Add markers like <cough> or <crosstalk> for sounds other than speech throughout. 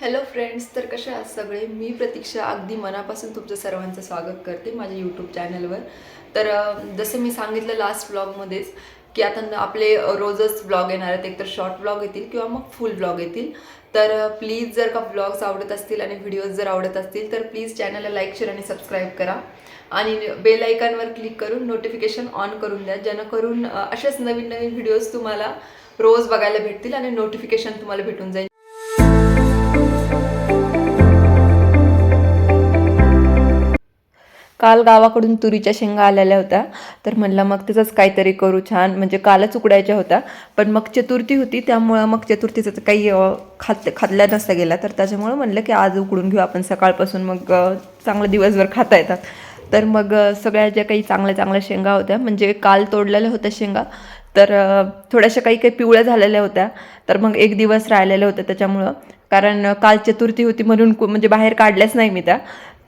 Hello friends तर कसे आहात सगळे? मी प्रतीक्षा. अगदी मनापासून तुमचं सर्वांचं स्वागत करते माझ्या यूट्यूब चॅनलवर तर जसं मी सांगितलं लास्ट ब्लॉगमध्येच की आता आपले रोजच ब्लॉग येणार आहेत. एकतर शॉर्ट ब्लॉग येतील किंवा मग फुल ब्लॉग येतील. तर प्लीज जर का ब्लॉग्स आवडत असतील आणि व्हिडिओज जर आवडत असतील तर प्लीज चॅनलला लाईक शेअर आणि सबस्क्राईब करा. आणि बेल आयकॉनवर क्लिक करून नोटिफिकेशन ऑन करून द्या जेणेकरून असेच नवीन नवीन व्हिडिओज तुम्हाला रोज बघायला भेटतील आणि नोटिफिकेशन तुम्हाला भेटून जाईल. काल गावाकडून तुरीच्या शेंगा आलेल्या होत्या. तर म्हणलं मग त्याचंच काहीतरी करू छान. म्हणजे कालच उकडायच्या होत्या. पण मग चतुर्थी होती त्यामुळं मग चतुर्थीचं तर काही खात खाल्ल्या नसता गेला तर त्याच्यामुळं म्हणलं की आज उकडून घेऊ आपण. सकाळपासून मग चांगलं दिवसभर खाता येतात. तर मग सगळ्या ज्या काही चांगल्या चांगल्या शेंगा होत्या म्हणजे काल तोडलेल्या होत्या शेंगा तर थोड्याशा काही काही पिवळ्या झालेल्या होत्या. तर मग एक दिवस राहिलेल्या होत्या त्याच्यामुळं. कारण काल चतुर्थी होती म्हणून कु- म्हणजे बाहेर काढल्याच नाही मी त्या.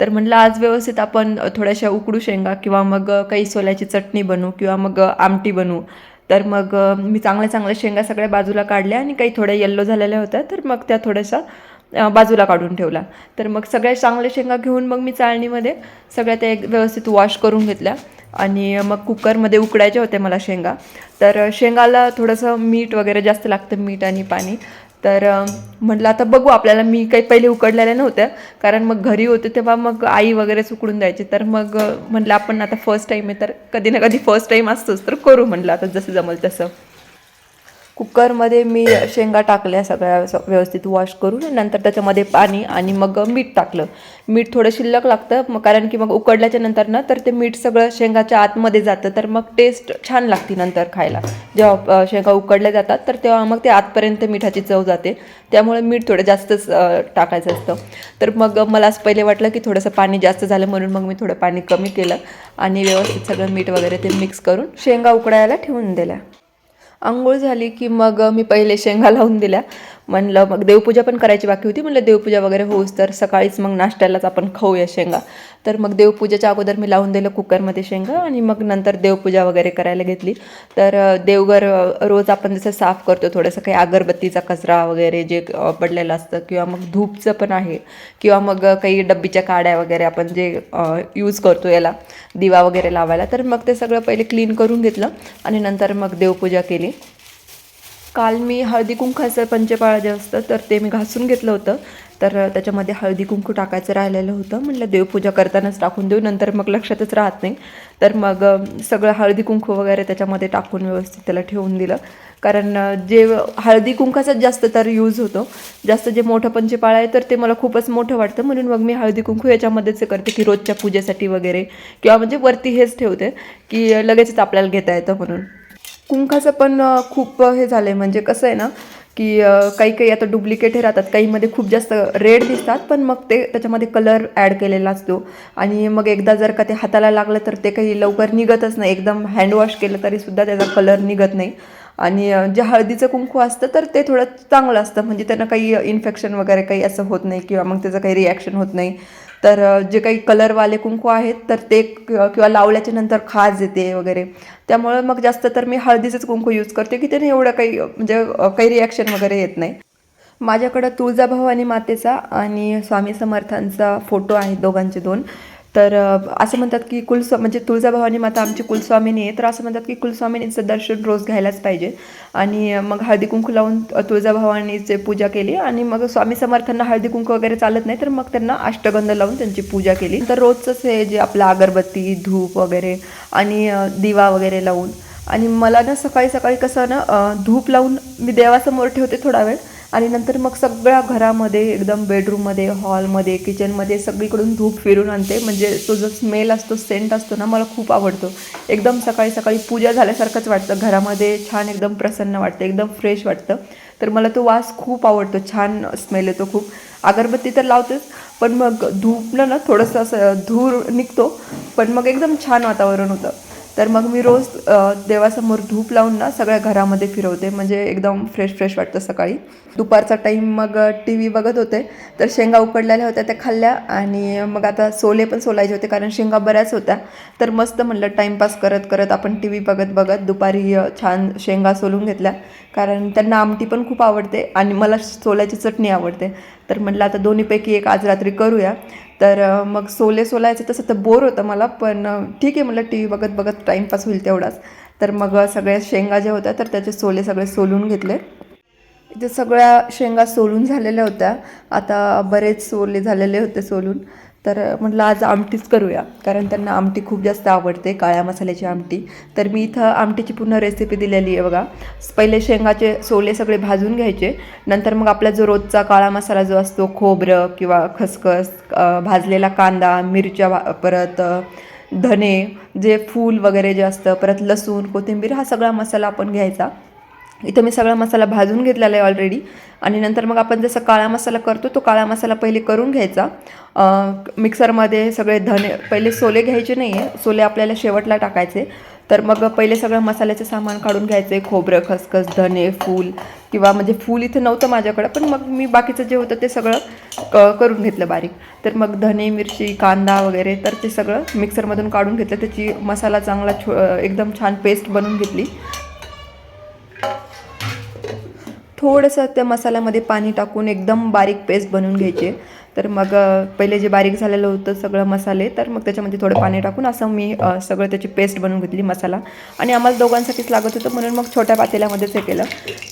तर म्हटलं आज व्यवस्थित आपण थोड्याशा उकडू शेंगा किंवा मग काही सोल्याची चटणी बनवू किंवा मग आमटी बनवू तर मग मी चांगल्या चांगल्या शेंगा सगळ्या बाजूला काढल्या आणि काही थोड्या येल्लो झालेल्या होत्या तर मग त्या थोड्याशा बाजूला काढून ठेवला तर मग सगळ्या चांगल्या शेंगा घेऊन मग मी चाळणीमध्ये सगळ्या त्या एक व्यवस्थित वॉश करून घेतल्या आणि मग कुकरमध्ये उकडायच्या होत्या मला शेंगा. तर शेंगाला थोडंसं मीठ वगैरे जास्त लागतं मीठ आणि पाणी. तर म्हटलं आता बघू आपल्याला मी काही पहिले उकडलेल्या नव्हत्या कारण मग घरी होते तेव्हा मग आई वगैरेच उकडून द्यायची. तर मग म्हटलं आपण आता फर्स्ट टाईम आहे तर कधी ना कधी फर्स्ट टाईम असतोच. तर करू म्हटलं आता जसं जमल तसं. कुकरमध्ये मी शेंगा टाकल्या सगळ्या व्यवस्थित वॉश करून नंतर त्याच्यामध्ये पाणी आणि मग मीठ टाकलं. मीठ थोडं शिल्लक लागतं मग कारण की मग उकडल्याच्या नंतर ना तर ते मीठ सगळं शेंगाच्या आतमध्ये जातं तर मग टेस्ट छान लागते नंतर खायला. जेव्हा शेंगा उकडल्या जातात तर तेव्हा मग ते आतपर्यंत मिठाची चव जाते. त्यामुळे मीठ थोडं जास्तच टाकायचं असतं. तर मग मला असं पहिले वाटलं की थोडंसं पाणी जास्त झालं म्हणून मग मी थोडं पाणी कमी केलं आणि व्यवस्थित सगळं मीठ वगैरे ते मिक्स करून शेंगा उकडायला ठेवून दिल्या. आंघोळ झाली की मग मी पहिले शेंगा लावून दिल्या. म्हणलं मग देवपूजा पण करायची बाकी होती. म्हणलं देवपूजा वगैरे होऊस तर सकाळीच मग नाश्त्यालाच आपण खाऊया शेंगा. तर मग देवपूजेच्या अगोदर मी लावून दिलं कुकरमध्ये शेंगा आणि मग नंतर देवपूजा वगैरे करायला घेतली. तर देवघर रोज आपण जसं साफ करतो थोडंसं काही अगरबत्तीचा कचरा वगैरे जे पडलेलं असतं किंवा मग धूपचं पण आहे किंवा मग काही डब्बीच्या काड्या वगैरे आपण जे यूज करतो याला दिवा वगैरे लावायला. तर मग ते सगळं पहिले क्लीन करून घेतलं आणि नंतर मग देवपूजा केली. काल मी हळदी कुंकाचं पंचपाळ जे असतं तर ते मी घासून घेतलं होतं. तर त्याच्यामध्ये हळदी कुंकू टाकायचं राहिलेलं होतं. म्हटलं देवपूजा करतानाच टाकून देऊ नंतर मग लक्षातच राहत नाही. तर मग सगळं हळदी कुंकू वगैरे त्याच्यामध्ये टाकून व्यवस्थित त्याला ठेवून दिलं. कारण जे हळदी कुंकाचाच जास्त तर यूज होतो. जास्त जे मोठं पंचपाळ आहे तर ते मला खूपच मोठं वाटतं. म्हणून मग मी हळदी कुंकू याच्यामध्येच करते की रोजच्या पूजेसाठी वगैरे. किंवा म्हणजे वरती हेच ठेवते की लगेचच आपल्याला घेता येतं म्हणून. कुंकाचं पण खूप हे झालं आहे म्हणजे कसं आहे ना की काही काही आता डुप्लिकेट हे राहतात. काहीमध्ये खूप जास्त रेड दिसतात पण मग ते त्याच्यामध्ये कलर ॲड केलेला असतो. आणि मग एकदा जर का ते हाताला लागलं तर ते काही लवकर निघतच नाही. एकदम हँडवॉश केलं तरीसुद्धा त्याचा कलर निघत नाही. आणि जे हळदीचं कुंकू असतं तर ते थोडं चांगलं असतं. म्हणजे त्यांना काही इन्फेक्शन वगैरे काही असं होत नाही किंवा मग त्याचं काही रिॲक्शन होत नाही. तर जे काही कलरवाले कुंकू आहेत तर ते किंवा लावल्याच्या नंतर खाज येते वगैरे. त्यामुळं मग जास्त तर मी हळदीचंच कुंकू यूज करते की त्याने एवढं काही म्हणजे काही रिॲक्शन वगैरे येत नाही. माझ्याकडं तुळजाभवानी मातेचा आणि स्वामी समर्थांचा फोटो आहे दोघांचे दोन. तर असं म्हणतात की कुलस्वा म्हणजे तुळजाभवानी माता आमची कुलस्वामिनी आहे तर असं म्हणतात की कुलस्वामिनीचं दर्शन रोज घ्यायलाच पाहिजे. आणि मग हळदी कुंकू लावून तुळजाभवानीचे पूजा केली आणि मग स्वामी समर्थांना हळदी कुंकू वगैरे चालत नाही तर मग त्यांना अष्टगंध लावून त्यांची पूजा केली. तर रोजचंच हे जे आपलं अगरबत्ती धूप वगैरे आणि दिवा वगैरे लावून. आणि मला ना सकाळी सकाळी कसं ना धूप लावून मी देवासमोर ठेवते थोडा वेळ आणि नंतर मग सगळ्या घरामध्ये एकदम बेडरूममध्ये हॉलमध्ये किचनमध्ये सगळीकडून धूप फिरून आणते. म्हणजे तो जो स्मेल असतो सेंट असतो ना मला खूप आवडतो. एकदम सकाळी सकाळी पूजा झाल्यासारखंच वाटतं. घरामध्ये छान एकदम प्रसन्न वाटतं एकदम फ्रेश वाटतं. तर मला तो वास खूप आवडतो. छान स्मेल येतो खूप. अगरबत्ती तर लावतेच पण मग धूपनं ना थोडंसं असं धूर निघतो. पण मग एकदम छान वातावरण होतं. तर मग मी रोज देवासमोर धूप लावून ना सगळ्या घरामध्ये फिरवते. म्हणजे एकदम फ्रेश फ्रेश वाटतं सकाळी. दुपारचा टाईम मग टी व्ही बघत होते. तर शेंगा उकडलेल्या होत्या त्या खाल्ल्या आणि मग आता सोले पण सोलायचे होते कारण शेंगा बऱ्याच होत्या. तर मस्त म्हणलं टाईमपास करत करत आपण टी व्ही बघत बघत दुपारी छान शेंगा सोलून घेतल्या. कारण त्यांना आमटी पण खूप आवडते आणि मला सोल्याची चटणी आवडते. तर म्हटलं आता दोन्हीपैकी एक आज रात्री करूया. तर मग सोले सोलायचं तसं तर बोर होतं मला पण ठीक आहे म्हटलं टी व्ही बघत बघत टाईमपास होईल तेवढाच. तर मग सगळ्या शेंगा ज्या होत्या तर त्याचे सोले सगळे सोलून घेतले. इथे सगळ्या शेंगा सोलून झालेल्या होत्या. आता बरेच सोले झालेले होते सोलून. तर म्हटलं आज आमटीच करूया. कारण त्यांना आमटी खूप जास्त आवडते काळ्या मसाल्याची आमटी. तर मी इथं आमटीची पूर्ण रेसिपी दिलेली आहे बघा. पहिले शेंगाचे सोले सगळे भाजून घ्यायचे. नंतर मग आपला जो रोजचा काळा मसाला जो असतो खोबरं किंवा खसखस भाजलेला कांदा मिरच्या परत धने जे फूल वगैरे जे असतं परत लसूण कोथिंबीर हा सगळा मसाला आपण घ्यायचा. इथं मी सगळा मसाला भाजून घेतलेला आहे ऑलरेडी आणि नंतर मग आपण जसं काळा मसाला करतो तो काळा मसाला पहिले करून घ्यायचा. मिक्सरमध्ये सगळे धने पहिले सोले घ्यायचे नाही आहे सोले आपल्याला शेवटला टाकायचे. तर मग पहिले सगळं मसाल्याचं सामान काढून घ्यायचे खोबरं खसखस धने फूल किंवा म्हणजे फूल इथं नव्हतं माझ्याकडं पण मग मी बाकीचं जे होतं ते सगळं क करून घेतलं बारीक. तर मग धने मिरची कांदा वगैरे तर ते सगळं मिक्सरमधून काढून घेतलं. त्याची मसाला चांगला छो एकदम छान पेस्ट बनवून घेतली. थोडंसं त्या मसाल्यामध्ये पाणी टाकून एकदम बारीक पेस्ट बनवून घ्यायचे. तर मग पहिले जे बारीक झालेलं होतं सगळं मसाले तर मग त्याच्यामध्ये थोडं पाणी टाकून असं मी सगळं त्याची पेस्ट बनवून घेतली मसाला. आणि आम्हाला दोघांसाठीच लागत होतं म्हणून मग छोट्या पातेल्यामध्येच हे केलं.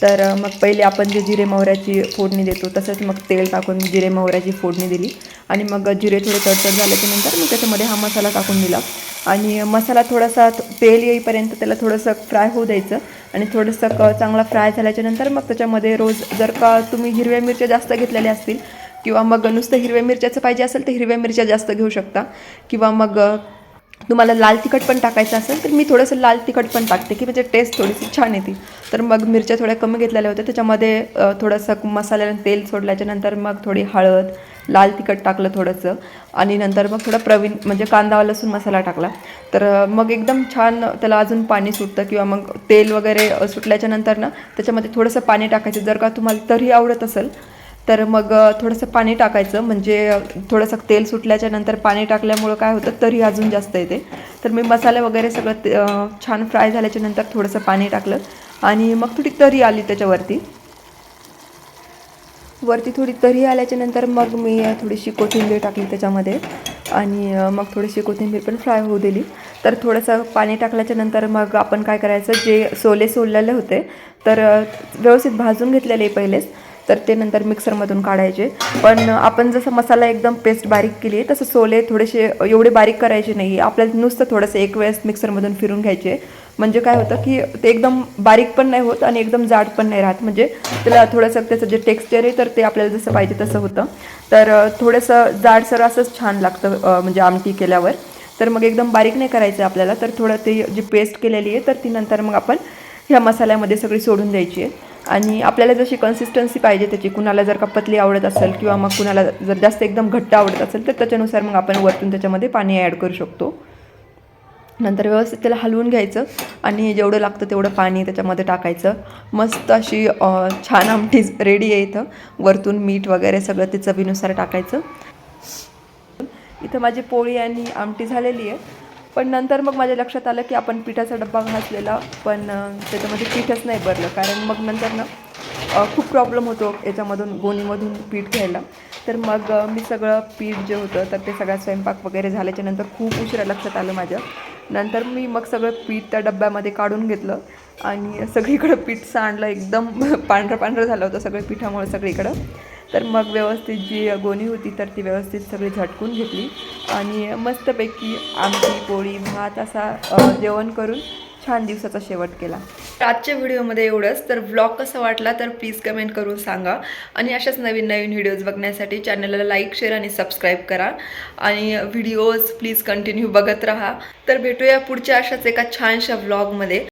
तर मग पहिले आपण जे जिरे मोहऱ्याची फोडणी देतो तसंच मग तेल टाकून जिरे मोहऱ्याची फोडणी दिली. आणि मग जिरे थोडे तडतड झाल्याच्यानंतर मग त्याच्यामध्ये हा मसाला टाकून दिला. आणि मसाला थोडासा तेल येईपर्यंत त्याला थोडंसं फ्राय होऊ द्यायचं. आणि थोडंसं क चांगला फ्राय झाल्याच्यानंतर मग त्याच्यामध्ये रोज जर का तुम्ही हिरव्या मिरच्या जास्त घेतलेल्या असतील किंवा मग नुसतं हिरव्या मिरच्याचं पाहिजे असेल तर हिरव्या मिरच्या जास्त घेऊ शकता. किंवा मग तुम्हाला लाल तिखट पण टाकायचं असेल तर मी थोडंसं लाल तिखट पण टाकते की म्हणजे टेस्ट थोडीशी छान येते. तर मग मिरच्या थोड्या कमी घेतलेल्या होत्या त्याच्यामध्ये थोडंसं मसाल्यानं तेल सोडल्याच्यानंतर मग थोडी हळद लाल तिखट टाकलं थोडंसं. आणि नंतर मग थोडा प्रवीण म्हणजे कांदा लसूण मसाला टाकला. तर मग एकदम छान त्याला अजून पाणी सुटतं किंवा मग तेल वगैरे सुटल्याच्या नंतर ना त्याच्यामध्ये थोडंसं पाणी टाकायचं. जर का तुम्हाला तरी आवडत असेल तर मग थोडंसं पाणी टाकायचं. म्हणजे थोडंसं तेल सुटल्याच्या नंतर पाणी टाकल्यामुळं काय होतं तरी अजून जास्त येते. तर मी मसाले वगैरे सगळं ते, छान फ्राय झाल्याच्यानंतर थोडंसं पाणी टाकलं. आणि मग थोडी तरी आली त्याच्यावरती. वरती थोडी तरी आल्याच्यानंतर मग मी थोडीशी कोथिंबीर टाकली त्याच्यामध्ये. आणि मग थोडीशी कोथिंबीर पण फ्राय होऊ दिली. तर थोडंसं पाणी टाकल्याच्या नंतर मग आपण काय करायचं जे सोले सोललेले होते तर व्यवस्थित भाजून घेतलेले पहिलेच. तर ते नंतर मिक्सरमधून काढायचे. पण आपण जसं मसाला एकदम पेस्ट बारीक केली आहे तसं सोले थोडेसे एवढे बारीक करायचे नाही. आपल्याला नुसतं थोडंसं एक वेळेस मिक्सरमधून फिरून घ्यायचे. म्हणजे काय होतं की ते एकदम बारीक पण नाही होत आणि एकदम जाड पण नाही राहत. म्हणजे त्याला थोडंसं त्याचं जे टेक्स्चर आहे तर ते आपल्याला जसं पाहिजे तसं होतं. तर थोडंसं जाडसर असंच छान लागतं म्हणजे आमटी केल्यावर. तर मग एकदम बारीक नाही करायचं आपल्याला तर थोडं ते जी पेस्ट केलेली आहे तर ती नंतर मग आपण ह्या मसाल्यामध्ये सगळी सोडून द्यायची आहे. आणि आपल्याला जशी कन्सिस्टन्सी पाहिजे त्याची कुणाला जर का पतली आवडत असेल किंवा मग कुणाला जर जास्त एकदम घट्ट आवडत असेल तर त्याच्यानुसार मग आपण वरतून त्याच्यामध्ये पाणी ॲड करू शकतो. नंतर व्यवस्थित त्याला हलवून घ्यायचं आणि जेवढं लागतं तेवढं पाणी त्याच्यामध्ये टाकायचं. मस्त अशी छान आमटी रेडी आहे इथं. वरतून मीठ वगैरे सगळं ते चवीनुसार टाकायचं. इथं माझी पोळी आणि आमटी झालेली आहे. पण नंतर मग माझ्या लक्षात आलं की आपण पिठाचा डब्बा घासलेला पण त्याच्यामध्ये पीठच नाही भरलं. कारण मग नंतर ना खूप प्रॉब्लेम होतो याच्यामधून गोणीमधून पीठ घ्यायला. तर मग मी सगळं पीठ जे होतं तर ते सगळा स्वयंपाक वगैरे झाल्याच्यानंतर खूप उशिरा लक्षात आलं माझ्या. नंतर मी मग सगळं पीठ त्या डब्यामध्ये काढून घेतलं आणि सगळीकडं पीठ सांडलं एकदम <laughs> पांढरं पांढरं झालं होतं सगळं पिठामुळे सगळीकडं. तर मग व्यवस्थित जी गोणी होती तर ती व्यवस्थित सगळी झटकून घेतली. आणि मस्तपैकी आमटी पोळी भात असा जेवण करून छान दिवसाचा शेवट केला. आजच्या व्हिडिओमध्ये एवढंच. तर व्लॉग कसा वाटला तर प्लीज कमेंट करून सांगा. आणि अशाच नवीन नवीन व्हिडिओज बघण्यासाठी चॅनलला लाईक शेअर आणि सबस्क्राईब करा. आणि व्हिडिओज प्लीज कंटिन्यू बघत राहा. तर भेटूया पुढच्या अशाच एका छानशा व्लॉगमध्ये